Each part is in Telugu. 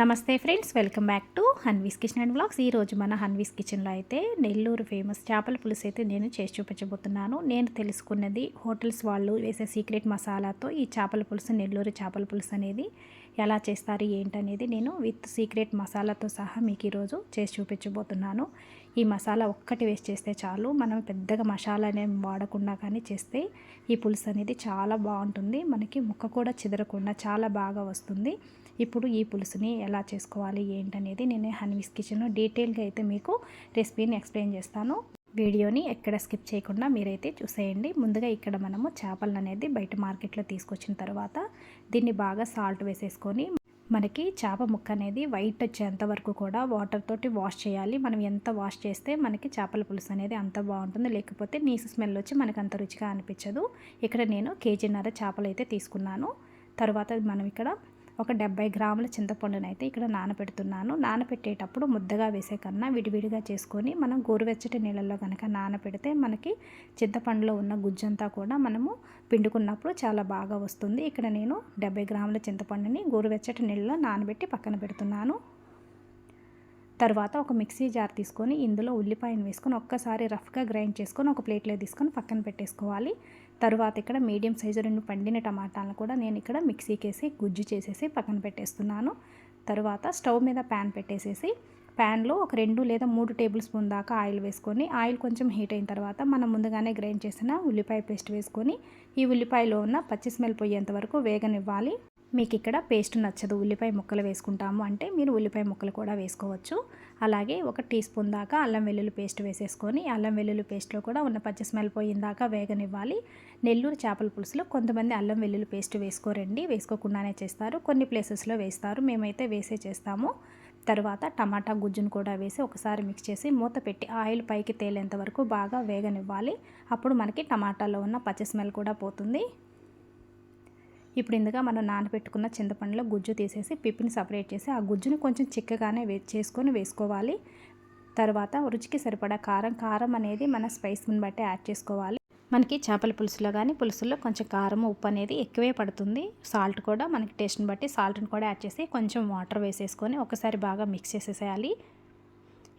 నమస్తే friends welcome back to Hanvi's kitchen and blogs ఈరోజు మన హన్వీస్ కిచెన్లో అయితే నెల్లూరు ఫేమస్ చేపల పులుసు అయితే నేను చేసి చూపించబోతున్నాను. నేను తెలుసుకున్నది హోటల్స్ వాళ్ళు వేసే సీక్రెట్ మసాలాతో ఈ చేపల పులుసు నెల్లూరు చేపల పులుసు అనేది. ఎలా చేస్తారు ఏంటనేది నేను విత్ సీక్రెట్ మసాలాతో సహా మీకు ఈరోజు చేసి చూపించబోతున్నాను. ఈ మసాలా ఒక్కటి వేస్ట్ చేస్తే చాలు. మనం పెద్దగా మసాలా అనేది వాడకుండా కానీ చేస్తే ఈ పులుసు అనేది చాలా బాగుంటుంది. మనకి ముక్క కూడా చెదరకుండా చాలా బాగా వస్తుంది. ఇప్పుడు ఈ పులుసుని ఎలా చేసుకోవాలి ఏంటనేది నేను హన్వీస్ కిచెన్లో డీటెయిల్గా అయితే మీకు రెసిపీని ఎక్స్ప్లెయిన్ చేస్తాను. వీడియోని ఎక్కడ స్కిప్ చేయకుండా మీరైతే చూసేయండి. ముందుగా ఇక్కడ మనము చేపలను అనేది బయట మార్కెట్లో తీసుకొచ్చిన తర్వాత దీన్ని బాగా సాల్ట్ వేసేసుకొని మనకి చేప ముక్క అనేది వైట్ వచ్చేంత వరకు కూడా వాటర్ తోటి వాష్ చేయాలి. మనం ఎంత వాష్ చేస్తే మనకి చేపల పులుసు అనేది అంత బాగుంటుంది. లేకపోతే నీసు స్మెల్ వచ్చి మనకు అంత రుచిగా అనిపించదు. ఇక్కడ నేను కేజీన్నర చేపలు అయితే తీసుకున్నాను. తర్వాత మనం ఇక్కడ ఒక డెబ్బై గ్రాముల చింతపండును అయితే ఇక్కడ నానపెడుతున్నాను నానపెట్టేటప్పుడు ముద్దగా వేసే కన్నా విడివిడిగా చేసుకొని మనం గోరువెచ్చటి నీళ్ళల్లో కనుక నానపెడితే మనకి చింతపండులో ఉన్న గుజ్జంతా కూడా మనము పిండుకున్నప్పుడు చాలా బాగా వస్తుంది. ఇక్కడ నేను డెబ్బై గ్రాముల చింతపండుని గోరువెచ్చటి నీళ్ళలో నానబెట్టి పక్కన పెడుతున్నాను. తర్వాత ఒక మిక్సీ జార్ తీసుకొని ఇందులో ఉల్లిపాయను వేసుకొని ఒక్కసారి రఫ్గా గ్రైండ్ చేసుకొని ఒక ప్లేట్లో తీసుకొని పక్కన పెట్టేసుకోవాలి. తర్వాత ఇక్కడ మీడియం సైజు రెండు పండిన టమాటాలను కూడా నేను ఇక్కడ మిక్సీకి వేసి గుజ్జు చేసేసి పక్కన పెట్టేస్తున్నాను. తర్వాత స్టవ్ మీద ప్యాన్ పెట్టేసేసి ప్యాన్లో ఒక రెండు లేదా మూడు టేబుల్ స్పూన్ దాకా ఆయిల్ వేసుకొని ఆయిల్ కొంచెం హీట్ అయిన తర్వాత మనం ముందుగానే గ్రైండ్ చేసిన ఉల్లిపాయ పేస్ట్ వేసుకొని ఈ ఉల్లిపాయలో ఉన్న పచ్చి స్మెల్ పోయేంత వరకు వేగనివ్వాలి. మీకు ఇక్కడ పేస్ట్ నచ్చదు ఉల్లిపాయ ముక్కలు వేసుకుంటాము. అంటే మీరు ఉల్లిపాయ ముక్కలు కూడా వేసుకోవచ్చు. అలాగే ఒక టీ స్పూన్ దాకా అల్లం వెల్లుల్లి పేస్ట్ వేసేసుకొని అల్లం వెల్లుల్లి పేస్ట్లో కూడా ఉన్న పచ్చి స్మెల్ పోయిందాకా వేగనివ్వాలి. నెల్లూరు చేపల పులుసులో కొంతమంది అల్లం వెల్లుల్లి పేస్ట్ వేసుకోరండి. వేసుకోకుండానే చేస్తారు. కొన్ని ప్లేసెస్లో వేస్తారు. మేమైతే వేసే చేస్తాము. తర్వాత టమాటా గుజ్జును కూడా వేసి ఒకసారి మిక్స్ చేసి మూత పెట్టి ఆయిల్ పైకి తేలేంత వరకు బాగా వేగనివ్వాలి. అప్పుడు మనకి టమాటాలో ఉన్న పచ్చి స్మెల్ కూడా పోతుంది. ఇప్పుడు ఇందుగా మనం నానబెట్టుకున్న చింతపండులో గుజ్జు తీసేసి పిప్పిని సపరేట్ చేసి ఆ గుజ్జుని కొంచెం చిక్కగానే వే చేసుకొని వేసుకోవాలి. తర్వాత రుచికి సరిపడా కారం కారం అనేది మన స్పైస్ని బట్టి యాడ్ చేసుకోవాలి. మనకి చేపల పులుసులో కానీ పులుసులో కొంచెం కారం ఉప్పు అనేది ఎక్కువే పడుతుంది. సాల్ట్ కూడా మనకి టేస్ట్ని బట్టి సాల్ట్ని కూడా యాడ్ చేసి కొంచెం వాటర్ వేసేసుకొని ఒకసారి బాగా మిక్స్ చేసేసేయాలి.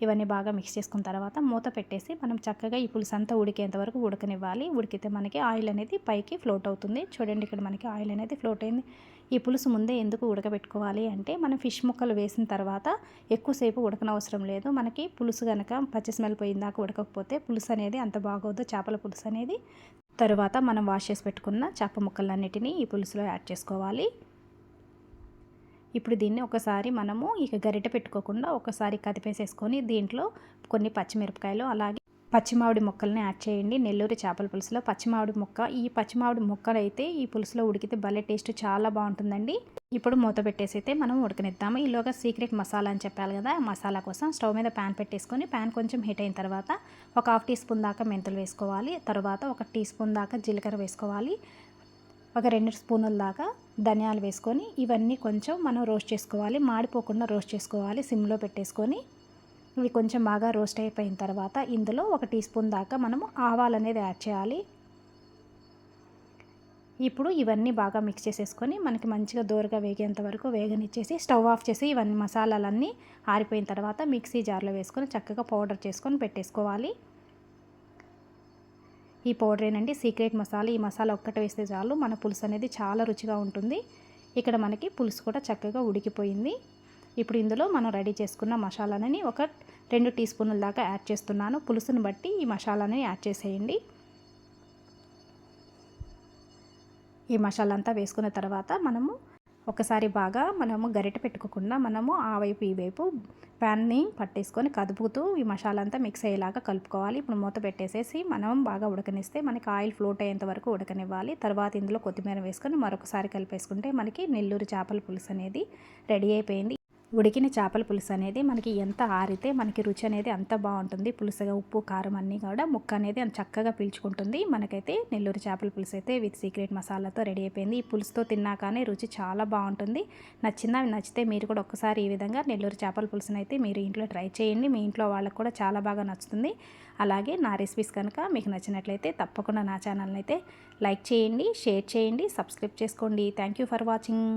ఇవన్నీ బాగా మిక్స్ చేసుకున్న తర్వాత మూత పెట్టేసి మనం చక్కగా ఈ పులుసు అంతా ఉడికేంత వరకు ఉడకనివ్వాలి. ఉడికితే మనకి ఆయిల్ అనేది పైకి ఫ్లోట్ అవుతుంది. చూడండి ఇక్కడ మనకి ఆయిల్ అనేది ఫ్లోట్ అయింది. ఈ పులుసు ముందే ఎందుకు ఉడకబెట్టుకోవాలి అంటే మనం ఫిష్ ముక్కలు వేసిన తర్వాత ఎక్కువసేపు ఉడకనవసరం లేదు. మనకి పులుసు కనుక పచ్చి స్మెల్ పోయిందాక ఉడకకపోతే పులుసు అనేది అంత బాగోదు. చేపల పులుసు అనేది. తరువాత మనం వాష్ చేసి పెట్టుకున్న చేప ముక్కలన్నిటినీ ఈ పులుసులో యాడ్ చేసుకోవాలి. ఇప్పుడు దీన్ని ఒకసారి మనము ఇక గరిట పెట్టుకోకుండా ఒకసారి కదిపేసేసుకొని దీంట్లో కొన్ని పచ్చిమిరపకాయలు అలాగే పచ్చిమావిడి ముక్కల్ని యాడ్ చేయండి. నెల్లూరు చేపల పులుసులో పచ్చిమావిడి ముక్క. ఈ పచ్చిమావిడి ముక్కలు అయితే ఈ పులుసులో ఉడికితే భలే టేస్ట్ చాలా బాగుంటుందండి. ఇప్పుడు మూత పెట్టేసి అయితే మనం ఉడకనిద్దాము. ఈలోగా సీక్రెట్ మసాలా అని చెప్పాలి కదా మసాలా కోసం స్టవ్ మీద ప్యాన్ పెట్టేసుకొని ప్యాన్ కొంచెం హీట్ అయిన తర్వాత ఒక హాఫ్ టీ స్పూన్ దాకా మెంతులు వేసుకోవాలి. తర్వాత ఒక టీ స్పూన్ దాకా జీలకర్ర వేసుకోవాలి. ఒక రెండు స్పూనుల దాకా ధనియాలు వేసుకొని ఇవన్నీ కొంచెం మనం రోస్ట్ చేసుకోవాలి. మాడిపోకుండా రోస్ట్ చేసుకోవాలి. సిమ్లో పెట్టేసుకొని ఇవి కొంచెం బాగా రోస్ట్ అయిపోయిన తర్వాత ఇందులో ఒక టీ స్పూన్ దాకా మనము ఆవాలు అనేది యాడ్ చేయాలి. ఇప్పుడు ఇవన్నీ బాగా మిక్స్ చేసేసుకొని మనకి మంచిగా దూరగా వేగేంత వరకు వేగనిచ్చేసి స్టవ్ ఆఫ్ చేసి ఇవన్నీ మసాలాలన్నీ ఆరిపోయిన తర్వాత మిక్సీ జార్లో వేసుకొని చక్కగా పౌడర్ చేసుకొని పెట్టేసుకోవాలి. ఈ పౌడర్ సీక్రెట్ మసాలా ఈ మసాలా ఒక్కటి వేస్తే చాలు. మన పులుసు అనేది చాలా రుచిగా ఉంటుంది. ఇక్కడ మనకి పులుసు కూడా చక్కగా ఉడికిపోయింది. ఇప్పుడు ఇందులో మనం రెడీ చేసుకున్న మసాలాని ఒక రెండు టీ స్పూన్ల దాకా యాడ్ చేస్తున్నాను. పులుసుని బట్టి ఈ మసాలాని యాడ్ చేసేయండి. ఈ మసాలా అంతా వేసుకున్న తర్వాత మనము ఒకసారి బాగా మనము గరిట పెట్టుకోకుండా మనము ఆ వైపు ఈ వైపు ప్యాన్ని పట్టేసుకొని కదుపుతూ ఈ మసాలా అంతా మిక్స్ అయ్యేలాగా కలుపుకోవాలి. ఇప్పుడు మూత పెట్టేసేసి మనం బాగా ఉడకనిస్తే మనకి ఆయిల్ ఫ్లోట్ అయ్యేంత వరకు ఉడకనివ్వాలి. తర్వాత ఇందులో కొత్తిమీర వేసుకొని మరొకసారి కలిపేసుకుంటే మనకి నెల్లూరు చేపల పులుసు అనేది రెడీ అయిపోయింది. ఉడికిన చేపల పులుసు అనేది మనకి ఎంత ఆరితే మనకి రుచి అనేది అంత బాగుంటుంది. పులుసుగా ఉప్పు కారం అన్నీ కూడా ముక్క అనేది అంత చక్కగా పీల్చుకుంటుంది. మనకైతే నెల్లూరు చేపల పులుసు అయితే విత్ సీక్రెట్ మసాలాతో రెడీ అయిపోయింది. ఈ పులుసుతో తిన్నా కానీ రుచి చాలా బాగుంటుంది. నచ్చిందా నచ్చితే మీరు కూడా ఒక్కసారి ఈ విధంగా నెల్లూరు చేపల పులుసుని అయితే మీరు ఇంట్లో ట్రై చేయండి. మీ ఇంట్లో వాళ్ళకు కూడా చాలా బాగా నచ్చుతుంది. అలాగే నా రెసిపీస్ కనుక మీకు నచ్చినట్లయితే తప్పకుండా నా ఛానల్ని అయితే లైక్ చేయండి షేర్ చేయండి సబ్స్క్రైబ్ చేసుకోండి. Thank you for watching.